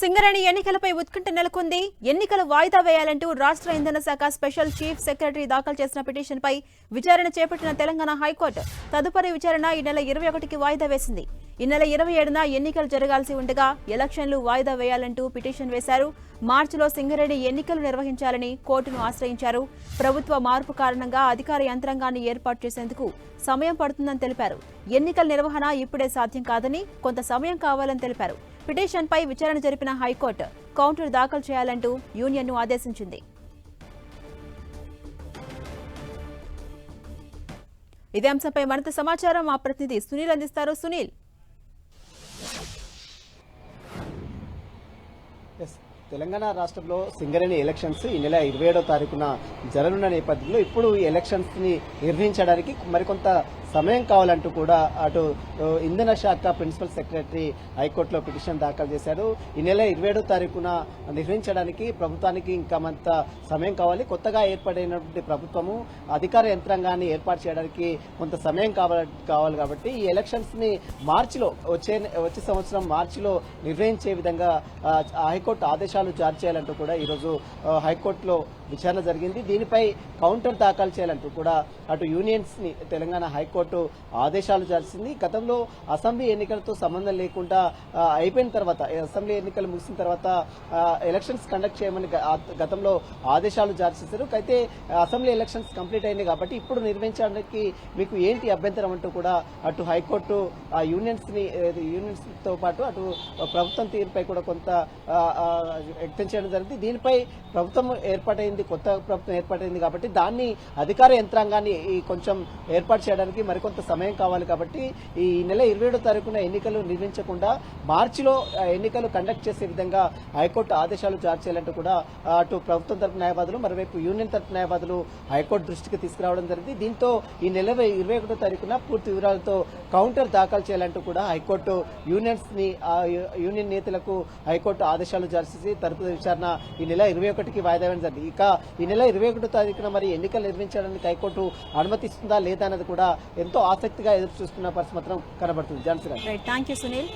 సింగరేణి ఎన్నికలపై ఉత్కంఠ నెలకొంది. ఎన్నికలు వాయిదా వేయాలంటూ రాష్ట్ర ఇంధన శాఖ స్పెషల్ చీఫ్ సెక్రటరీ దాఖలు చేసిన పిటిషన్పై విచారణ చేపట్టిన తెలంగాణ హైకోర్టు తదుపరి విచారణ ఈ నెల ఇరవై ఒకటికి వాయిదా వేసింది. ఈ నెల ఇరవై ఏడున ఎన్నికలు జరగాల్సి ఉండగా ఎలక్షన్లు వాయిదా వేయాలంటూ పిటిషన్ వేశారు. మార్చిలో సింగరేణి ఎన్నికలు నిర్వహించాలని కోర్టును ఆశ్రయించారు. ప్రభుత్వ మార్పు కారణంగా అధికార యంత్రాంగాన్ని ఏర్పాటు చేసేందుకు సమయం పడుతుందని తెలిపారు. ఎన్నికల నిర్వహణ ఇప్పుడే సాధ్యం కాదని కొంత సమయం కావాలని తెలిపారు. పిటిషన్పై విచారణ జరిపిన హైకోర్టు కౌంటర్ దాఖలు చేయాలంటూ యూనియన్ను ఆదేశించింది. ఇదే అంశంపై మరింత సమాచారం మా ప్రతినిధి సునీల్ అందిస్తారు. సునీల్ తెలంగాణ రాష్ట్రంలో సింగరేణి ఎలక్షన్స్ ఈ నెల ఇరవై ఏడో తారీఖున జరగనున్న నేపథ్యంలో ఇప్పుడు ఈ ఎలక్షన్స్ని నిర్వహించడానికి మరికొంత సమయం కావాలంటూ కూడా అటు ఇంధన శాఖ ప్రిన్సిపల్ సెక్రటరీ హైకోర్టులో పిటిషన్ దాఖలు చేశారు. ఈ నెల ఇరవై ఏడో తారీఖున నిర్వహించడానికి ప్రభుత్వానికి ఇంకా కొంత సమయం కావాలి. కొత్తగా ఏర్పడినటువంటి ప్రభుత్వము అధికార యంత్రాంగాన్ని ఏర్పాటు చేయడానికి కొంత సమయం కావాలి కావాలి కాబట్టి ఈ ఎలక్షన్స్ని మార్చిలో వచ్చే వచ్చే సంవత్సరం మార్చిలో నిర్వహించే విధంగా హైకోర్టు ఆదేశాలు జారీ చేయాలంటూ కూడా ఈరోజు హైకోర్టులో విచారణ జరిగింది. దీనిపై కౌంటర్ దాఖలు చేయాలంటూ కూడా అటు యూనియన్స్ని తెలంగాణ హైకోర్టు ఆదేశాలు చేసింది గతంలో అసెంబ్లీ ఎన్నికలతో సంబంధం లేకుండా అయిపోయిన తర్వాత అసెంబ్లీ ఎన్నికలు ముగిసిన తర్వాత ఎలక్షన్స్ కండక్ట్ చేయమని గతంలో ఆదేశాలు జారీ చేశారు అయితే అసెంబ్లీ ఎలక్షన్స్ కంప్లీట్ అయింది కాబట్టి ఇప్పుడు నిర్వహించడానికి మీకు ఏంటి అభ్యంతరం అంటూ కూడా అటు హైకోర్టు ఆ యూనియన్స్ని యూనియన్స్తో పాటు అటు ప్రభుత్వం తీరుపై కూడా కొంత వ్యక్తం చేయడం జరిగింది. దీనిపై ప్రభుత్వం ఏర్పాటైంది కొత్త ప్రభుత్వం ఏర్పాటైంది కాబట్టి దాన్ని అధికార యంత్రాంగాన్ని ఈ కొంచెం ఏర్పాటు చేయడానికి మరికొంత సమయం కావాలి కాబట్టి ఈ నెల ఇరవై ఏడో తారీఖున ఎన్నికలు నిర్వహించకుండా మార్చిలో ఎన్నికలు కండక్ట్ చేసే విధంగా హైకోర్టు ఆదేశాలు జారీ చేయాలంటూ కూడా అటు ప్రభుత్వం తరపు న్యాయవాదులు మరోవైపు యూనియన్ తరపు న్యాయవాదులు హైకోర్టు దృష్టికి తీసుకురావడం జరిగింది. దీంతో ఈ నెల ఇరవై ఒకటో తారీఖున పూర్తి వివరాలతో కౌంటర్ దాఖలు చేయాలంటూ కూడా హైకోర్టు యూనియన్స్ని యూనియన్ నేతలకు హైకోర్టు ఆదేశాలు జారీ చేసి తరపు విచారణ ఈ నెల ఇరవై ఒకటికి వాయిదా వేయడం జరిగింది. ఇక ఈ నెల ఇరవై ఒకటో తారీఖున మరి ఎన్నికలు నిర్వహించడానికి హైకోర్టు అనుమతిస్తుందా లేదా అన్నది కూడా ఎంతో ఆసక్తిగా ఎదురు చూస్తున్న పరిస్థితి మాత్రం కనబడుతుంది. జాన్సీ గారు. Thank you Sunil